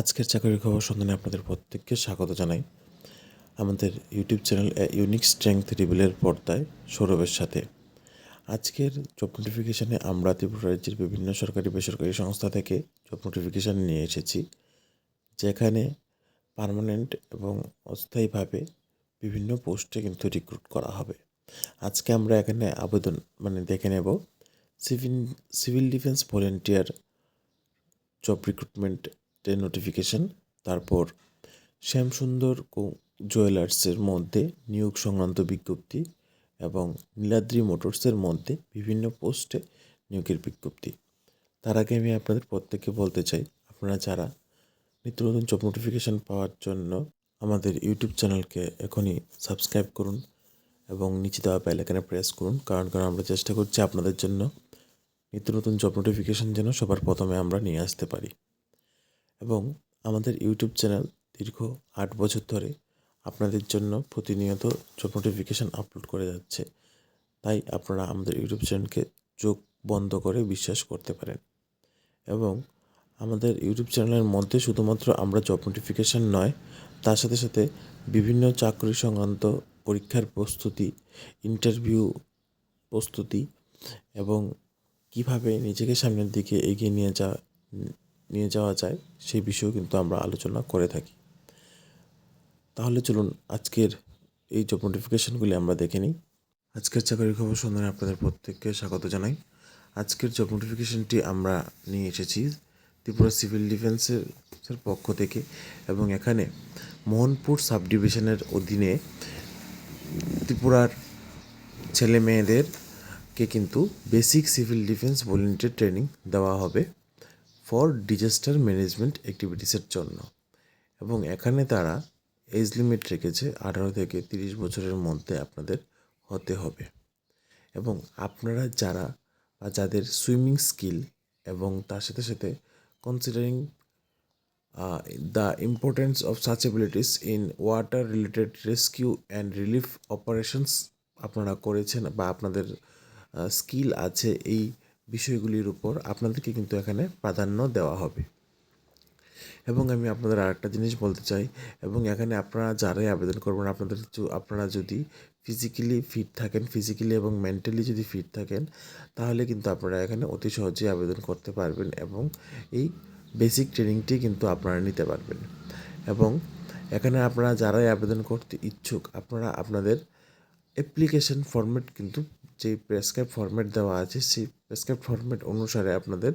আজকের চাকরির খবর সন্ধানে আপনাদের প্রত্যেককে স্বাগত জানাই। আমাদের ইউটিউব চ্যানেল ইউনিক স্ট্রেংথ রিভিলের পর্দায় সৌরভের সাথে। আজকের জব নোটিফিকেশানে আমরা ত্রিপুরা রাজ্যের বিভিন্ন সরকারি বেসরকারি সংস্থা থেকে জব নোটিফিকেশান নিয়ে এসেছি, যেখানে পার্মানেন্ট এবং অস্থায়ীভাবে বিভিন্ন পোস্টে কিন্তু রিক্রুট করা হবে। আজকে আমরা এখানে আবেদন মানে দেখে নেব civil civil defence volunteer job রিক্রুটমেন্টের notification তারপর শ্যামসুন্দর জুয়েলার্সের মধ্যে নিয়োগ সংক্রান্ত বিজ্ঞপ্তি এবং নীলাদ্রি মোটরসের মধ্যে বিভিন্ন পোস্টে নিয়োগের বিজ্ঞপ্তি। তার আগে আমি আপনাদের প্রত্যেককে বলতে চাই, আপনারা যারা নিত্য নতুন জব নোটিফিকেশান পাওয়ার জন্য আমাদের ইউটিউব চ্যানেলকে এখনই সাবস্ক্রাইব করুন এবং নিচে দেওয়া বেল আইকনে প্রেস করুন, কারণ কারণ আমরা চেষ্টা করছি আপনাদের জন্য নিত্য নতুন জব নোটিফিকেশান যেন সবার প্রথমে আমরা নিয়ে আসতে পারি। এবং আমাদের ইউটিউব চ্যানেল দীর্ঘ আট বছর ধরে আপনাদের জন্য প্রতিনিয়ত জব নোটিফিকেশান আপলোড করে যাচ্ছে। তাই আপনারা আমাদের ইউটিউব চ্যানেলকে চোখ বন্ধ করে বিশ্বাস করতে পারেন। এবং আমাদের ইউটিউব চ্যানেলের মধ্যে শুধুমাত্র আমরা জব নোটিফিকেশান নয়, তার সাথে সাথে বিভিন্ন চাকরি সংক্রান্ত পরীক্ষার প্রস্তুতি ইন্টারভিউ প্রস্তুতি এবং কীভাবে নিজেকে সামনের দিকে এগিয়ে নিয়ে যাওয়া নিয়ে যাওয়া যায়, সেই বিষয়েও কিন্তু আমরা আলোচনা করে থাকি। তাহলে চলুন আজকের এই জব নোটিফিকেশানগুলি আমরা দেখে নিই। আজকের চাকরির খবর সন্ধানে আপনাদের প্রত্যেককে স্বাগত জানাই। আজকের জব নোটিফিকেশানটি আমরা নিয়ে এসেছি ত্রিপুরা সিভিল ডিফেন্সের পক্ষ থেকে এবং এখানে মোহনপুর সাব ডিভিশনের অধীনে ত্রিপুরার ছেলে মেয়েদেরকে কিন্তু basic civil defence volunteer training দেওয়া হবে। ফর ডিজাস্টার ম্যানেজমেন্ট অ্যাক্টিভিটিসের জন্য। এবং এখানে তারা এজ লিমিট রেখেছে আঠারো থেকে তিরিশ বছরের মধ্যে আপনাদের হতে হবে। এবং আপনারা যারা বা যাদের সুইমিং স্কিল এবং তার সাথে সাথে considering the importance of such abilities in water related rescue and relief operations আপনারা করেছেন বা আপনাদের স্কিল আছে এই বিষয়গুলির উপর আপনাদেরকে কিন্তু এখানে প্রাধান্য দেওয়া হবে। এবং আমি আপনাদের আরেকটা জিনিস বলতে চাই, এবং এখানে আপনারা যারাই আবেদন করবেন, আপনাদের আপনারা যদি ফিজিক্যালি ফিট থাকেন ফিজিক্যালি এবং মেন্টালি যদি ফিট থাকেন, তাহলে কিন্তু আপনারা এখানে অতি সহজেই আবেদন করতে পারবেন এবং এই বেসিক ট্রেনিংটি কিন্তু আপনারা নিতে পারবেন। এবং এখানে আপনারা যারাই আবেদন করতে ইচ্ছুক, আপনারা আপনাদের অ্যাপ্লিকেশন ফরম্যাট কিন্তু, যে প্রেসক্রাইব ফরম্যাট দেওয়া আছে, সেই প্রেসক্রাইব ফরম্যাট অনুসারে আপনাদের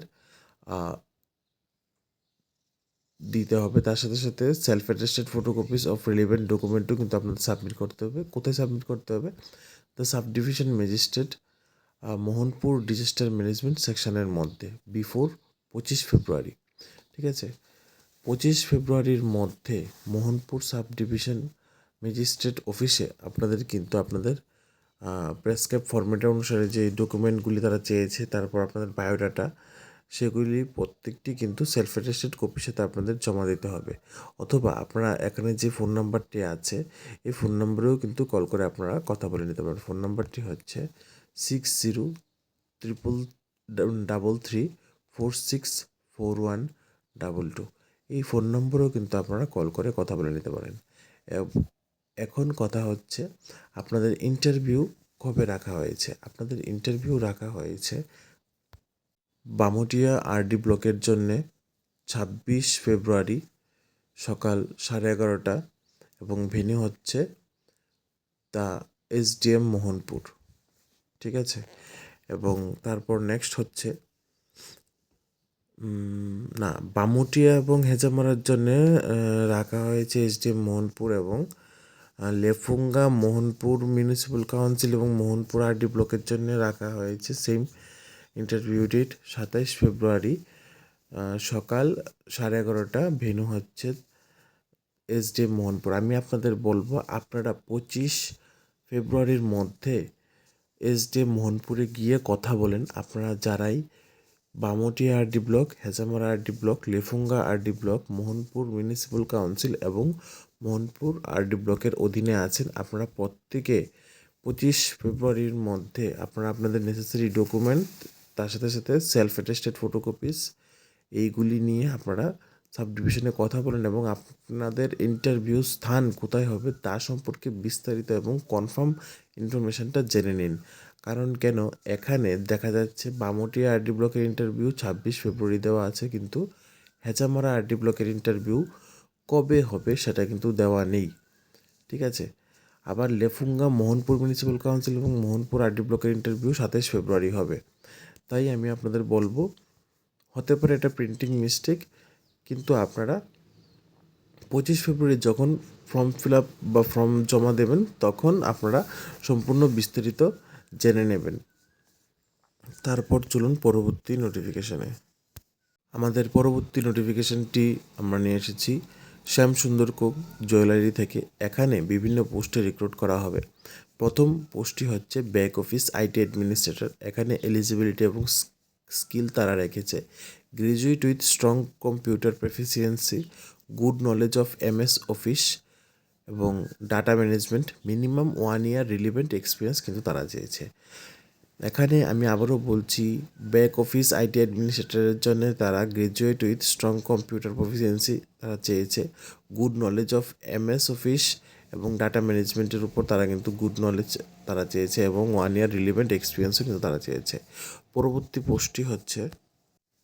দিতে হবে। তার সাথে সাথে self attested photocopies of relevant ডকুমেন্টও কিন্তু আপনাদের সাবমিট করতে হবে। কোথায় সাবমিট করতে হবে? The sub division magistrate Mohanpur disaster management সেকশনের মধ্যে বিফোর পঁচিশ ফেব্রুয়ারি। ঠিক আছে? পঁচিশ ফেব্রুয়ারির মধ্যে মোহনপুর সাব ডিভিশন ম্যাজিস্ট্রেট অফিসে আপনাদের কিন্তু আপনাদের প্রেসক্রাইব ফরম্যাটের অনুসারে যে ডকুমেন্টগুলি তারা চেয়েছে, তারপর আপনাদের বায়োডাটা সেগুলি প্রত্যেকটি কিন্তু সেলফ অ্যাটেস্টেড কপির সাথে আপনাদের জমা দিতে হবে। অথবা আপনারা এখানে যে ফোন নাম্বারটি আছে, এই ফোন নাম্বারেও কিন্তু কল করে আপনারা কথা বলে নিতে পারেন ফোন নাম্বারটি হচ্ছে six zero triple double three four six four one double two এই ফোন নম্বরেও কিন্তু আপনারা কল করে কথা বলে নিতে পারেন। এখন কথা হচ্ছে আপনাদের ইন্টারভিউ কবে রাখা হয়েছে? আপনাদের ইন্টারভিউ রাখা হয়েছে বামুটিয়া আরডি ব্লকের জন্যে ছাব্বিশ ফেব্রুয়ারি সকাল সাড়ে এগারোটা এবং ভেন্যু হচ্ছে দ্য এসডিএম মোহনপুর, ঠিক আছে? এবং তারপর নেক্সট হচ্ছে না, বামুটিয়া এবং হেজামারার জন্য রাখা হয়েছে এসডিএম মোহনপুর এবং লেফুঙ্গা, মোহনপুর মিউনিসিপ্যাল কাউন্সিল এবং মোহনপুর আরডি ব্লকের জন্য রাখা হয়েছে সেম ইন্টারভিউ ডেট সাতাইশ ফেব্রুয়ারি। সকাল সাড়ে এগারোটা ভেনু হচ্ছে এসডি মোহনপুর। আমি আপনাদের বলব, আপনারা পঁচিশ ফেব্রুয়ারির মধ্যে এসডি মোহনপুরে গিয়ে কথা বলেন। আপনারা যারাই Bamutia RD block Hezamara RD block Lefunga RD block Mohanpur municipal council এবং মোহনপুর আরডি ব্লকের অধীনে আছেন। আপনারা প্রত্যেকে পঁচিশ ফেব্রুয়ারির মধ্যে আপনারা আপনাদের নেসেসারি ডকুমেন্ট তার সাথে সাথে সেলফ অ্যাটেস্টেড ফটোকপিস এইগুলি নিয়ে আপনারা সাব ডিভিশনে কথা বলেন এবং আপনাদের ইন্টারভিউ স্থান কোথায় হবে তা সম্পর্কে বিস্তারিত এবং কনফার্ম ইনফরমেশনটা জেনে নিন। কারণ কেন? এখানে দেখা যাচ্ছে বামুটিয়া আরডি ব্লকের ইন্টারভিউ ছাব্বিশ ফেব্রুয়ারি দেওয়া আছে, কিন্তু হেঁচামারা আরডি ব্লকের ইন্টারভিউ কবে হবে সেটা কিন্তু দেওয়া নেই। ঠিক আছে? আবার লেফুঙ্গা মোহনপুর মিউনিসিপ্যাল কাউন্সিল এবং মোহনপুর আরডি ব্লকের ইন্টারভিউ সাতাশ ফেব্রুয়ারি হবে। তাই আমি আপনাদের বলব, হতে পারে এটা প্রিন্টিং মিস্টেক কিন্তু আপনারা পঁচিশ ফেব্রুয়ারি যখন ফর্ম ফিল আপ বা ফর্ম জমা দেবেন, তখন আপনারা সম্পূর্ণ বিস্তারিত জেনে নেবেন। তারপর চলুন পরবর্তী নোটিফিকেশানে আমাদের পরবর্তী নোটিফিকেশনটি আমরা নিয়ে এসেছি। শ্যাম সুন্দর কোক জুয়েলারি থেকে এখানে বিভিন্ন পোস্টে রিক্রুট করা হবে। প্রথম পোস্টটি হচ্ছে ব্যাক অফিস, আইটি অ্যাডমিনিস্ট্রেটর। এখানে এলিজিবিলিটি এবং স্কিল তারা রেখেছে। Graduate with strong computer proficiency, good knowledge of MS office এবং data management, minimum one year relevant experience কিন্তু তারা চেয়েছে। এখানে আমি আবারও বলছি ব্যাক অফিস আইটি অ্যাডমিনিস্ট্রেটরের জন্য তারা graduate with strong computer proficiency তারা চেয়েছে। Good knowledge of MS Office এবং ডাটা ম্যানেজমেন্টের উপর তারা কিন্তু গুড নলেজ তারা চেয়েছে এবং ওয়ান ইয়ার রিলিভেন্ট এক্সপিরিয়েন্সও কিন্তু তারা চেয়েছে। পরবর্তী পোস্টটি হচ্ছে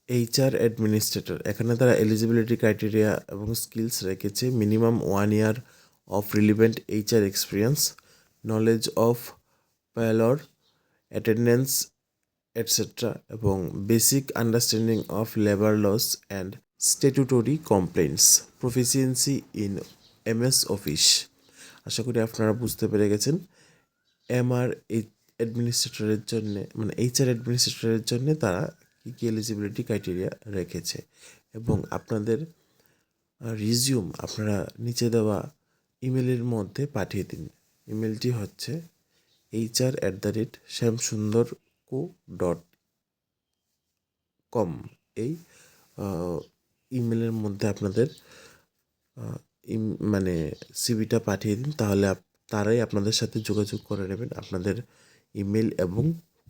এইচআর অ্যাডমিনিস্ট্রেটর এখানে তারা এলিজিবিলিটি ক্রাইটেরিয়া এবং স্কিলস রেখেছে minimum one year of relevant HR experience knowledge of payroll attendance etcetera এবং basic understanding of labour laws and statutory complaints proficiency in MS Office আশা করি আপনারা বুঝতে পেরে গেছেন। এম এমআর অ্যাডমিনিস্ট্রেটরের জন্য মানে এইচআর অ্যাডমিনিস্ট্রেটরের জন্য তারা কী কী এলিজিবিলিটি ক্রাইটেরিয়া রেখেছে এবং আপনাদের রিজিউম আপনারা নিচে দেওয়া ইমেলের মধ্যে পাঠিয়ে দিন। ইমেলটি হচ্ছে HR at the rate Shyamsundar co dot com এই ইমেলের মধ্যে আপনাদের মানে সিভিটা পাঠিয়ে দিন, তাহলে তারাই আপনাদের সাথে যোগাযোগ করে নেবেন আপনাদের ইমেল এবং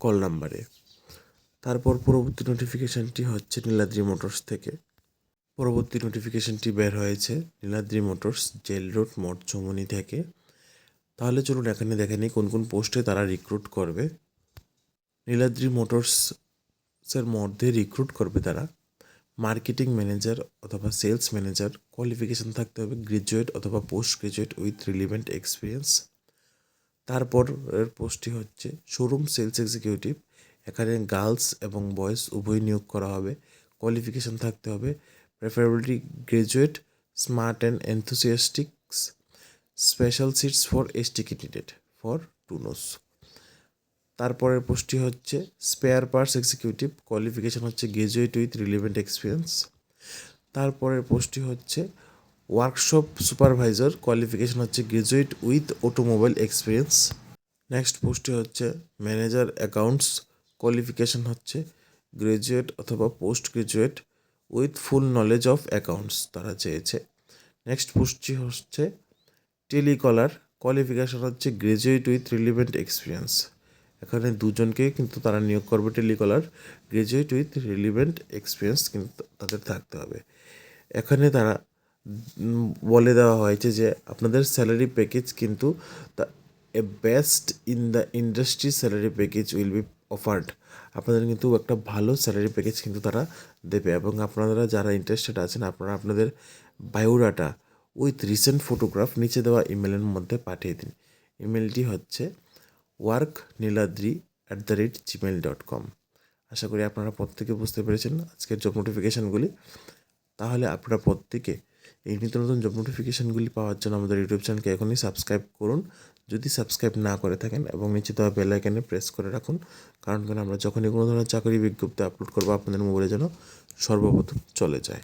কল নাম্বারে তারপর পরবর্তী নোটিফিকেশানটি হচ্ছে নীলাদ্রি মোটরস থেকে। পরবর্তী নোটিফিকেশানটি বের হয়েছে নীলাদ্রি মোটরস, জেল রোড, মঠ চৌমনি থেকে। তাহলে চলুন এখানে দেখে নিই কোন কোন পোস্টে তারা রিক্রুট করবে। নীলাদ্রি মোটরসের মধ্যে রিক্রুট করবে তারা। মার্কেটিং ম্যানেজার অথবা সেলস ম্যানেজার কোয়ালিফিকেশান থাকতে হবে গ্রাজুয়েট অথবা post graduate with relevant experience তারপর পোস্টটি হচ্ছে শোরুম সেলস এক্সিকিউটিভ এখানে গার্লস এবং বয়েজ উভয় নিয়োগ করা হবে। কোয়ালিফিকেশান থাকতে হবে। Preferably graduate smart and enthusiastics special seats for ST candidate for টুনোস তারপরের পোস্টটি হচ্ছে স্পেয়ার পার্টস এক্সিকিউটিভ কোয়ালিফিকেশান হচ্ছে গ্রাজুয়েট উইথ রিলেভেন্ট এক্সপিরিয়েন্স তারপরের পোস্টটি হচ্ছে ওয়ার্কশপ সুপারভাইজার কোয়ালিফিকেশান হচ্ছে graduate with automobile experience next পোস্টটি হচ্ছে ম্যানেজার অ্যাকাউন্টস কোয়ালিফিকেশান হচ্ছে গ্রাজুয়েট অথবা post graduate with full knowledge of accounts তারা চেয়েছে। নেক্সট পোস্টটি হচ্ছে টেলিকলার কোয়ালিফিকেশন হচ্ছে গ্রাজুয়েট উইথ রিলিভেন্ট এক্সপিরিয়েন্স এখানে দুজনকে কিন্তু তারা নিয়োগ করবে telecaller graduate with relevant experience কিন্তু তাদের থাকতে হবে। এখানে তারা বলে দেওয়া হয়েছে যে আপনাদের স্যালারি প্যাকেজ কিন্তু a best in the industry salary package will be offered আপনাদের কিন্তু একটা ভালো স্যালারি প্যাকেজ কিন্তু তারা দেবে এবং আপনারা যারা ইন্টারেস্টেড আছেন, আপনারা আপনাদের বায়োডাটা উইথ রিসেন্ট ফটোগ্রাফ নিচে দেওয়া ইমেলের মধ্যে পাঠিয়ে দিন। ইমেলটি হচ্ছে work Niladri at the rate Gmail dot com আশা করি আপনারা প্রত্যেকে বুঝতে পেরেছেন আজকের জব নোটিফিকেশানগুলি তাহলে আপনারা প্রত্যেকে এই নিত্য নতুন জব নোটিফিকেশানগুলি পাওয়ার জন্য আমাদের ইউটিউব চ্যানেলকে এখনই সাবস্ক্রাইব করুন। যদি সাবস্ক্রাইব না করে থাকেন এবং নিচে দেওয়া বেল আইকনে প্রেস করে রাখুন, কারণ কেন আমরা যখনই কোনো ধরনের চাকরি বিজ্ঞপ্তি আপলোড করব, আপনাদের মোবাইলে যেন সর্বপ্রথম চলে যায়।